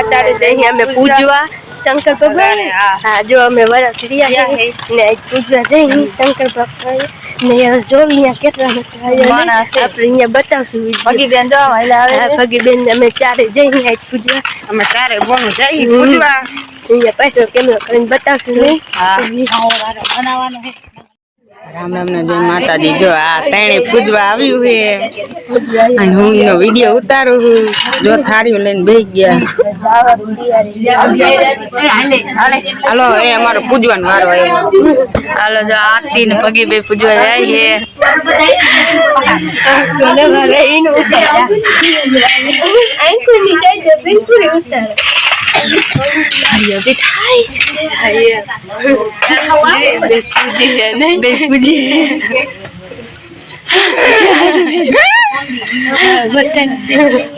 અત્યારે તો અમે પૂજવા શંકર ભગવાન. હા. જો અમે વરસ રહ્યા ને પૂજવા જઈ શંકર ભગવાન. ને અહીંયા જો અહીંયા કેટલા માણસ. આપણે અહીંયા બતાવશું ભગીબેન જો છે. અમે ચારે જઈ પૂજવા. અમે ચારે બોનું. પૂજવા. અહીંયા કેમેરો કરીને બતાવશું. નહીં રામ રામ ને જય માતાજી. જો આ ત્રણે પૂજવા આવ્યું છે. અને હું એનો વીડિયો ઉતારું છું. જો થાળીઓ લઈને બે ગયા. હાલો, એ અમારો પૂજવાનો વારો આવ્યો. હાલો, જો આરતી ને પગે બે પૂજવા જાય છે. બે પૂજી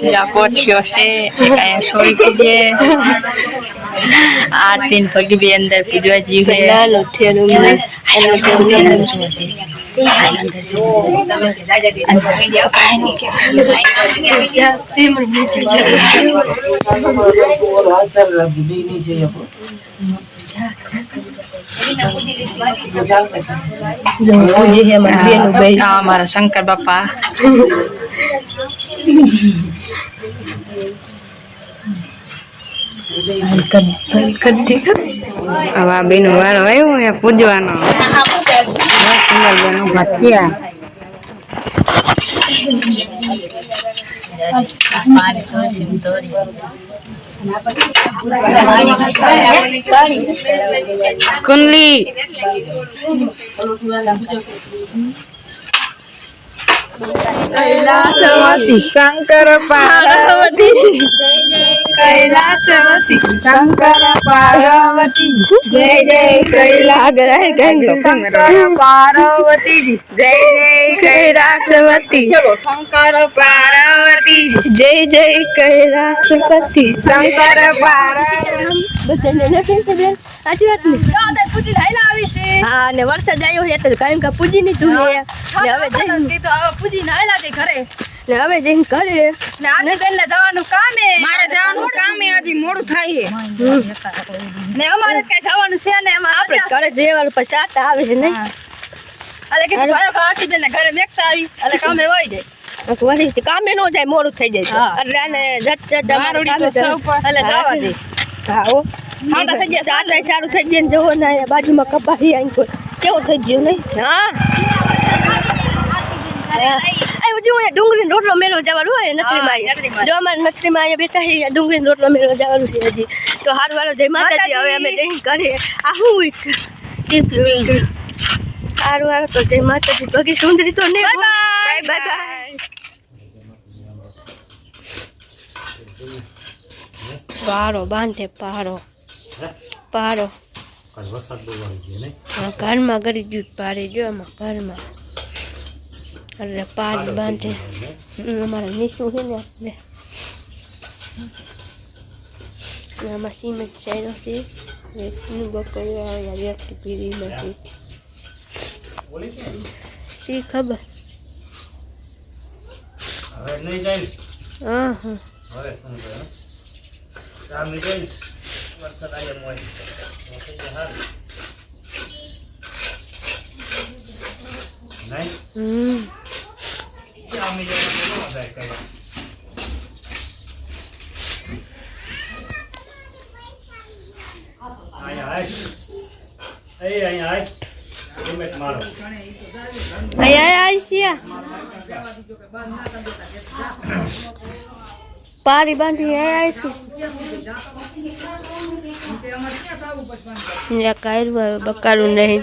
યા કોઠિયો છે અહીંયા સોળી પૂજે આરતી ને પગે બે અંદર પૂજવા જીવે નાનું થેલું મને આ અમારા શંકર બાપા હવે આ બેનો વારો આવ્યો અહીંયા પૂજવાનો સુંદર બેનો ભક્તિયા કુંડલી. કૈલાસવતી શંકર પાર્વતી કૈલાસવતી શંકર પાર્વતી જય જય કૈલાસવતી શંકર પાર્વતી જય જય કૈલાસવતી શંકર પાર્વતી જય જય કૈલાસવતી શંકર પાર્વતી હા ને વરસાદ આવ્યો છે એટલે કાયમ કા પૂજી ની તું ને હવે જઈને ને હવે જઈને કરે મારે જવાનું કામ એ હજી મોડું થાય. આપણે ઘરે જવાનું પછી ચાટા આવે છે નહીં વળી કામે નો જાય મોડું થઈ જાય હા. એટલે આને જટ જટ અમારે કામે સૌ પર. એટલે જવા દે. હા. હો થઈ ગયા થઈ ને જવો ને અહીંયા બાજુમાં કપાસી અહીં કોઈ કેવું થઈ ગયું નહીં? હા? ડુંગળી રોટલો મેળો જવાનું હોય નથરીમાં. જો અમારે નથરીમાં અહીંયા બેઠા છીએ ડુંગળી રોટલો મેળો જવાનું છે હજી. તો હારું વાળો જય માતાજી હવે અમે જઈ કરીએ આ શું હારું વાળો તો જય માતાજી. બગી સુંદરી તો નહીં બાય બાય. બાય પારો બાંધે પારો. પારો. ઘરમાં કરી ગયું પારે જો આમાં ઘરમાં એટલે પારી બાંધે. અમારા નીચું છે ને આપણે. આમાં સિમેન્ટ ચાલ્યો છે. રેતનું બકરી આવે વ્યક્તિ નથી શી ખબર? હા હા. હમ આય આય આય સિયા પારી બાંધી આય આય તું યા કાયરું આવે બકારું નહીં માતાજી બતાવી બકાડું નહીં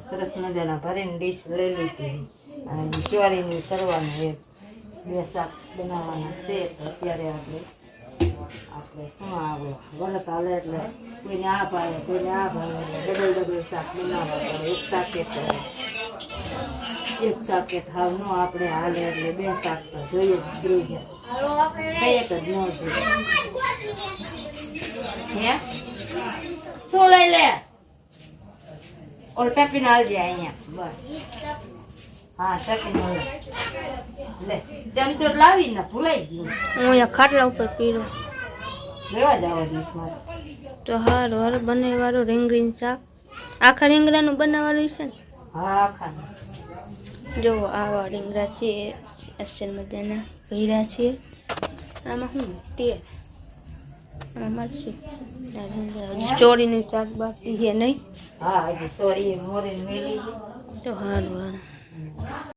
સરસ મજાના ભરીને ડીશ લઈ લીધી અને ચોરીની કરવાનું એ બે શાક બનાવવાના છે અત્યારે આપણે આપણે શું આવે શાક બનાવવા આપણે હાલે એટલે બે શાક તો જોઈએ શું લઈ લે? ઓલ ટપીને આવજે અહીંયા. બસ. હા ઓલ લે, ચમચો લાવી ને ભૂલાઈ ગયું. હું અહીંયા ખાટલા ઉપર પીરો. લેવા જવા દઈશ મારે. તો હારું હારું બનાવવાનું રીંગણીનું શાક. આખા રીંગણાનું બનાવવાનું છે ને? હા જો આવા રીંગણા છે અસલ મજાના ભીરા છે. આમાં શું? તેલ. આમાં રીંગણા ચોળીનું શાક બાકી છે નહીં? હા હજી સોરી મોરી મેલી તો હારું હારું.